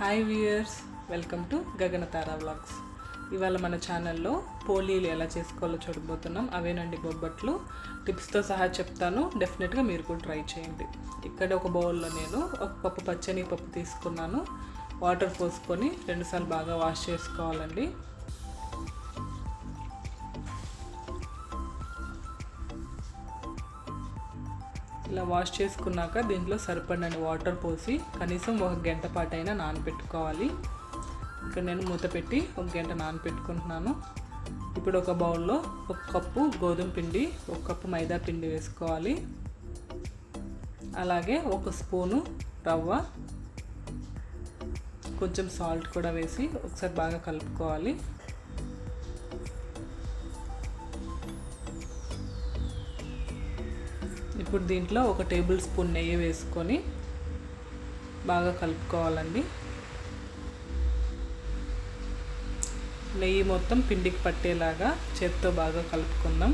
Hi viewers welcome to Gaganatara vlogs ఇవాళ మన ఛానల్లో పోలీలు ఎలా చేసుకోవాలో చూడబోతున్నాం. అవేనండి బొబ్బట్లు. టిప్స్తో సహా చెప్తాను. డెఫినెట్గా మీరు కూడా ట్రై చేయండి. ఇక్కడ ఒక బౌల్లో నేను ఒక పప్పు పచ్చని పప్పు తీసుకున్నాను. వాటర్ పోసుకొని రెండుసార్లు బాగా వాష్ చేసుకోవాలండి. ఇలా వాష్ చేసుకున్నాక దీంట్లో సరిపడినన్ని వాటర్ పోసి కనీసం ఒక గంట పాటు అయినా నానబెట్టుకోవాలి. ఇక్కడ నేను మూత పెట్టి ఒక గంట నానబెట్టుకుంటున్నాను. ఇప్పుడు ఒక బౌల్లో ఒక కప్పు గోధుమ పిండి ఒక కప్పు మైదా పిండి వేసుకోవాలి. అలాగే ఒక స్పూను రవ్వ కొంచెం సాల్ట్ కూడా వేసి ఒకసారి బాగా కలుపుకోవాలి. ఇప్పుడు దీంట్లో ఒక టేబుల్ స్పూన్ నెయ్యి వేసుకొని బాగా కలుపుకోవాలండి. నెయ్యి మొత్తం పిండికి పట్టేలాగా చేత్తో బాగా కలుపుకుందాం.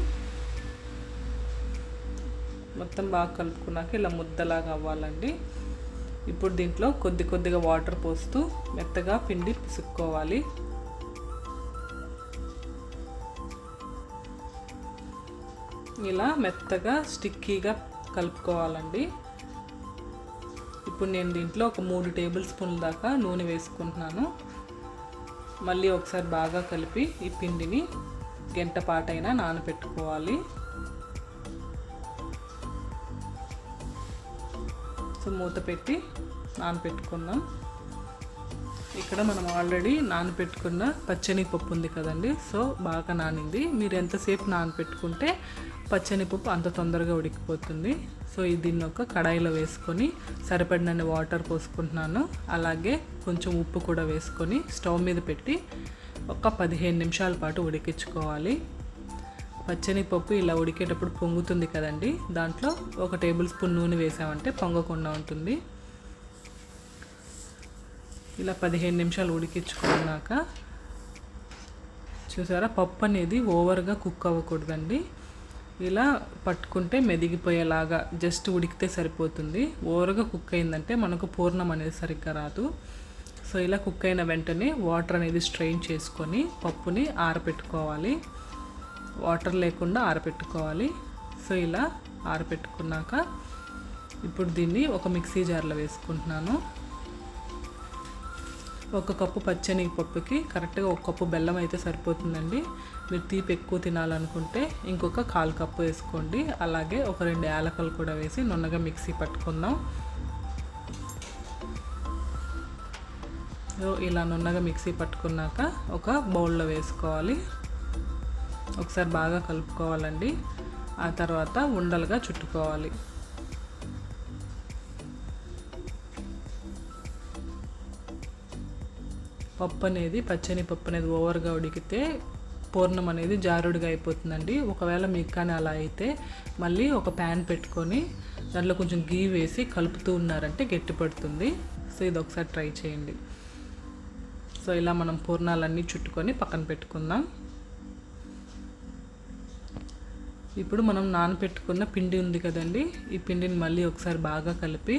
మొత్తం బాగా కలుపుకున్నాక ఇలా ముద్దలాగా అవ్వాలండి. ఇప్పుడు దీంట్లో కొద్ది కొద్దిగా వాటర్ పోస్తూ మెత్తగా పిండి పిసుక్కోవాలి. ఇలా మెత్తగా స్టిక్కీగా కలుపుకోవాలండి. ఇప్పుడు నేను దీంట్లో ఒక మూడు టేబుల్ స్పూన్ల దాకా నూనె వేసుకుంటున్నాను. మళ్ళీ ఒకసారి బాగా కలిపి ఈ పిండిని గంట పాటైనా నానబెట్టుకోవాలి సో మూత పెట్టి నానబెట్టుకుందాం ఇక్కడ మనం ఆల్రెడీ నానబెట్టుకున్న పచ్చని పప్పు ఉంది కదండి. సో బాగా నానింది. మీరు ఎంతసేపు నానబెట్టుకుంటే పచ్చని పప్పు అంత తొందరగా ఉడికిపోతుంది. సో దీన్ని ఒక కడాయిలో వేసుకొని సరిపడినన్ని వాటర్ పోసుకుంటున్నాను. అలాగే కొంచెం ఉప్పు కూడా వేసుకొని స్టవ్ మీద పెట్టి ఒక పదిహేను నిమిషాల పాటు ఉడికించుకోవాలి. పచ్చని పప్పు ఇలా ఉడికేటప్పుడు పొంగుతుంది కదండి. దాంట్లో ఒక టేబుల్ స్పూన్ నూనె వేసామంటే పొంగకుండా ఉంటుంది. ఇలా పదిహేను నిమిషాలు ఉడికించుకున్నాక చూసారా పప్పు అనేది ఓవర్గా కుక్ అవ్వకూడదండి. ఇలా పట్టుకుంటే మెదిగిపోయేలాగా జస్ట్ ఉడికితే సరిపోతుంది. ఓరగా కుక్ అయిందంటే మనకు పూర్ణం అనేది సరిగ్గా రాదు. సో ఇలా కుక్ అయిన వెంటనే వాటర్ అనేది స్ట్రెయిన్ చేసుకొని పప్పుని ఆరపెట్టుకోవాలి. వాటర్ లేకుండా ఆరపెట్టుకోవాలి. సో ఇలా ఆరపెట్టుకున్నాక ఇప్పుడు దీన్ని ఒక మిక్సీ జార్లో వేసుకుంటున్నాను. ఒక కప్పు పచ్చని పప్పుకి కరెక్ట్గా ఒక కప్పు బెల్లం అయితే సరిపోతుందండి. మీరు తీపి ఎక్కువ తినాలనుకుంటే ఇంకొక కాలు కప్పు వేసుకోండి. అలాగే ఒక రెండు యాలకలు కూడా వేసి నున్నగా మిక్సీ పట్టుకుందాం. ఇలా నున్నగా మిక్సీ పట్టుకున్నాక ఒక బౌల్లో వేసుకోవాలి. ఒకసారి బాగా కలుపుకోవాలండి. ఆ తర్వాత ఉండలుగా చుట్టుకోవాలి. పప్పు అనేది పచ్చని పప్పు అనేది ఓవర్గా ఉడికితే పూర్ణం అనేది జారుడుగా అయిపోతుందండి. ఒకవేళ మీకు కానీ అలా అయితే మళ్ళీ ఒక ప్యాన్ పెట్టుకొని దాంట్లో కొంచెం గీ వేసి కలుపుతూ ఉన్నారంటే గట్టి పడుతుంది. సో ఇది ఒకసారి ట్రై చేయండి. సో ఇలా మనం పూర్ణాలన్నీ చుట్టుకొని పక్కన పెట్టుకుందాం. ఇప్పుడు మనం నానపెట్టుకున్న పిండి ఉంది కదండి ఈ పిండిని మళ్ళీ ఒకసారి బాగా కలిపి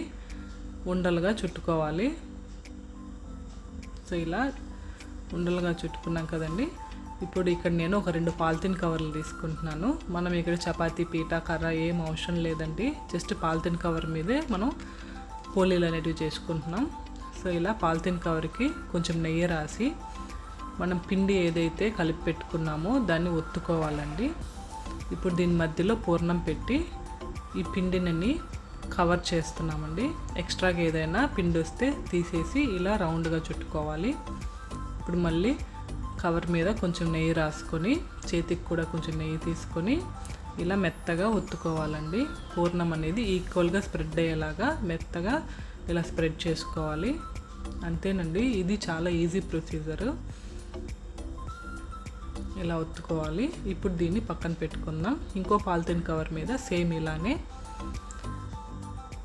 ఉండలుగా చుట్టుకోవాలి. సో ఇలా ఉండలుగా చుట్టుకున్నాం కదండి. ఇప్పుడు ఇక్కడ నేను ఒక రెండు పాలిథిన్ కవర్లు తీసుకుంటున్నాను. మనం ఇక్కడ చపాతీ పీట కర్ర ఏం అవసరం లేదండి. జస్ట్ పాలిథిన్ కవర్ మీదే మనం పోలీలు అనేటివి చేసుకుంటున్నాం. సో ఇలా పాలిథిన్ కవర్కి కొంచెం నెయ్యి రాసి మనం పిండి ఏదైతే కలిపి పెట్టుకున్నామో దాన్ని ఒత్తుకోవాలండి. ఇప్పుడు దీని మధ్యలో పూర్ణం పెట్టి ఈ పిండిని కవర్ చేస్తున్నామండి. ఎక్స్ట్రాగా ఏదైనా పిండి వస్తే తీసేసి ఇలా రౌండ్గా చుట్టుకోవాలి. ఇప్పుడు మళ్ళీ కవర్ మీద కొంచెం నెయ్యి రాసుకొని చేతికి కూడా కొంచెం నెయ్యి తీసుకొని ఇలా మెత్తగా ఒత్తుకోవాలండి. పూర్ణం అనేది ఈక్వల్గా స్ప్రెడ్ అయ్యేలాగా మెత్తగా ఇలా స్ప్రెడ్ చేసుకోవాలి. అంతేనండి ఇది చాలా ఈజీ ప్రొసీజరు. ఇలా ఒత్తుకోవాలి. ఇప్పుడు దీన్ని పక్కన పెట్టుకుందాం. ఇంకో పాలిథిన్ కవర్ మీద సేమ్ ఇలానే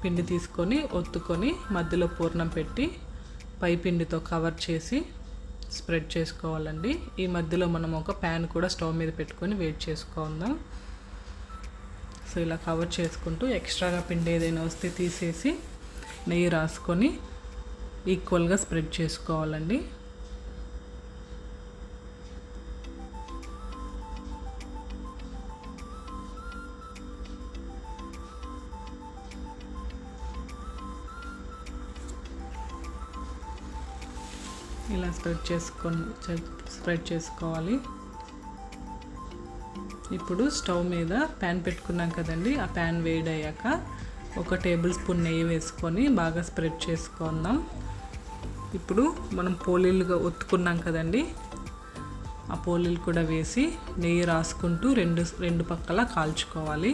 పిండి తీసుకొని ఒత్తుకొని మధ్యలో పూర్ణం పెట్టి పై పిండితో కవర్ చేసి స్ప్రెడ్ చేసుకోవాలండి. ఈ మధ్యలో మనం ఒక ప్యాన్ కూడా స్టవ్ మీద పెట్టుకొని వెయిట్ చేసుకుందాం. సో ఇలా కవర్ చేసుకుంటూ ఎక్స్ట్రాగా పిండి ఏదైనా వస్తే తీసేసి నెయ్యి రాసుకొని ఈక్వల్గా స్ప్రెడ్ చేసుకోవాలండి. ఇలా స్ప్రెడ్ చేసుకొని స్ప్రెడ్ చేసుకోవాలి. ఇప్పుడు స్టవ్ మీద ప్యాన్ పెట్టుకున్నాం కదండి. ఆ ప్యాన్ వేడయ్యాక ఒక టేబుల్ స్పూన్ నెయ్యి వేసుకొని బాగా స్ప్రెడ్ చేసుకుందాం. ఇప్పుడు మనం పోలీలుగా ఒత్తుకున్నాం కదండి. ఆ పోలీలు కూడా వేసి నెయ్యి రాసుకుంటూ రెండు రెండు పక్కల కాల్చుకోవాలి.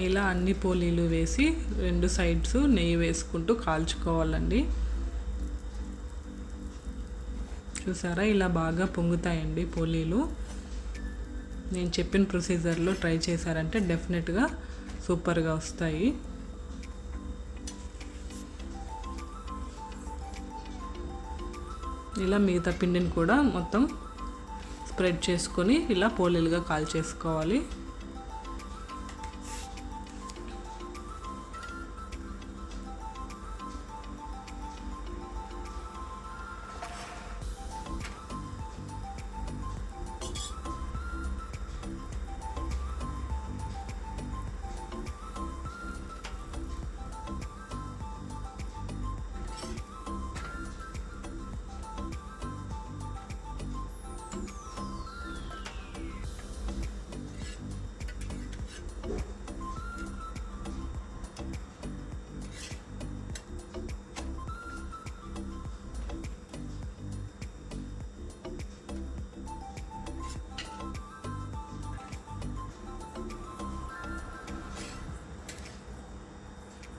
ఇలా అన్ని పోలీలు వేసి రెండు సైడ్స్ నెయ్యి వేసుకుంటూ కాల్చుకోవాలండి. చూసారా? ఇలా బాగా పొంగుతాయండి పోలీలు. నేను చెప్పిన ప్రొసీజర్లో ట్రై చేశారంటే డెఫినెట్గా సూపర్గా వస్తాయి. ఇలా మిగతా పిండిని కూడా మొత్తం స్ప్రెడ్ చేసుకొని ఇలా పోలీలుగా కాల్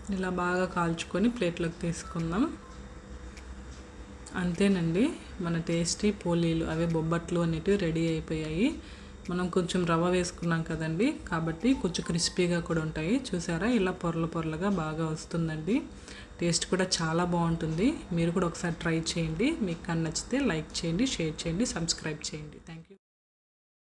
ఇలా బాగా కాల్చుకొని ప్లేట్లోకి తీసుకుందాం. అంతేనండి మన టేస్టీ పోలీలు అవే బొబ్బట్లు అనేటివి రెడీ అయిపోయాయి. మనం కొంచెం రవ్వ వేసుకున్నాం కదండి కాబట్టి కొంచెం క్రిస్పీగా కూడా ఉంటాయి. చూసారా? ఇలా పొరల పొరలుగా బాగా వస్తుందండి. టేస్ట్ కూడా చాలా బాగుంటుంది. మీరు కూడా ఒకసారి ట్రై చేయండి. మీకు కానీ నచ్చితే లైక్ చేయండి షేర్ చేయండి సబ్స్క్రైబ్ చేయండి. Thank you